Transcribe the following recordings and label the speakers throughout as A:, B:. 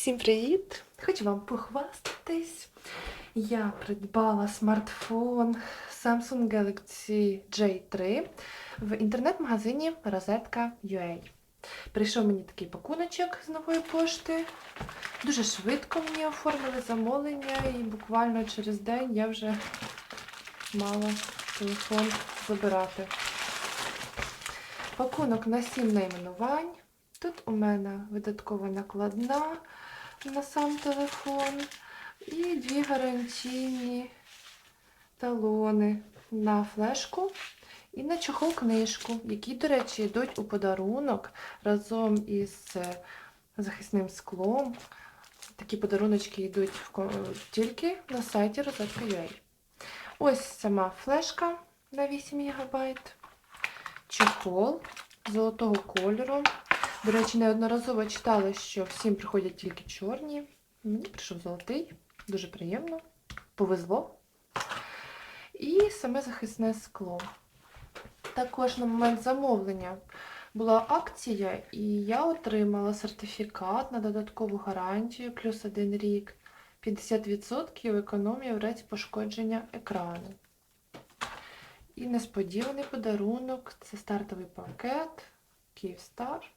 A: Всім привіт! Хочу вам похвастатись. Я придбала смартфон Samsung Galaxy J3 в інтернет-магазині Розетка.ua. Прийшов мені такий пакуночок з нової пошти. Дуже швидко мені оформили замовлення, і буквально через день я вже мала телефон забирати. Пакунок на 7 найменувань. Тут у мене видаткова накладна на сам телефон і дві гарантійні талони на флешку і на чохол книжку, які, до речі, йдуть у подарунок разом із е, захисним склом. Такі подаруночки йдуть тільки на сайті Розетка.ua. Ось сама флешка на 8 ГБ, чохол золотого кольору. До речі, неодноразово читала, що всім приходять тільки чорні. Мені прийшов золотий, дуже приємно, повезло. І саме захисне скло. Також на момент замовлення була акція, і я отримала сертифікат на додаткову гарантію плюс один рік. 50% економія в разі пошкодження екрану. І несподіваний подарунок це стартовий пакет Київстар.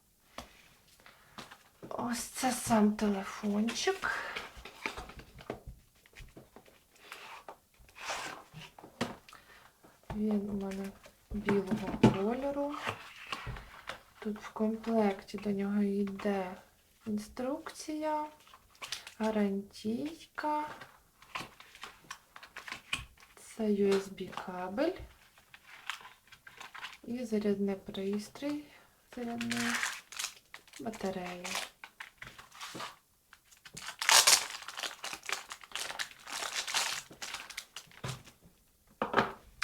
A: Ось це сам телефончик. Він у мене білого кольору. Тут в комплекті до нього йде інструкція, гарантійка. Це USB кабель і зарядний пристрій, зарядний батарея.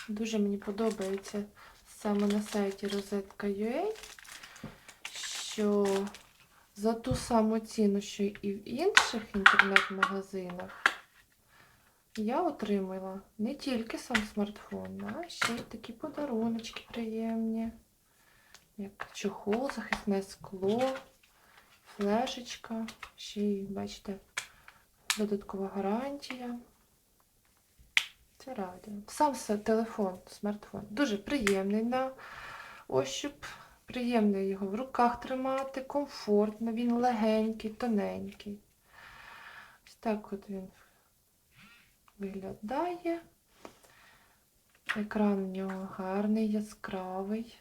A: Дуже мені подобається саме на сайті Розетка.ua, що за ту саму ціну, що і в інших інтернет-магазинах, я отримала не тільки сам смартфон, а ще й такі подаруночки приємні, як чохол, захисне скло, флешечка, ще й, бачите, додаткова гарантія. Радіо. Сам телефон, смартфон. Дуже приємний на ощуп. Приємно його в руках тримати, комфортно, він легенький, тоненький. Ось так от він виглядає. Екран у нього гарний, яскравий.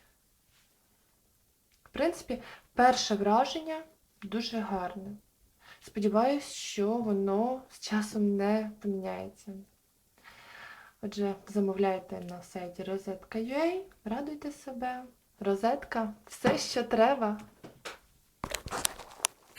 A: В принципі, перше враження дуже гарне. Сподіваюсь, що воно з часом не поміняється. Отже, замовляйте на сайті розетка.ua, радуйте себе. Розетка все, що треба.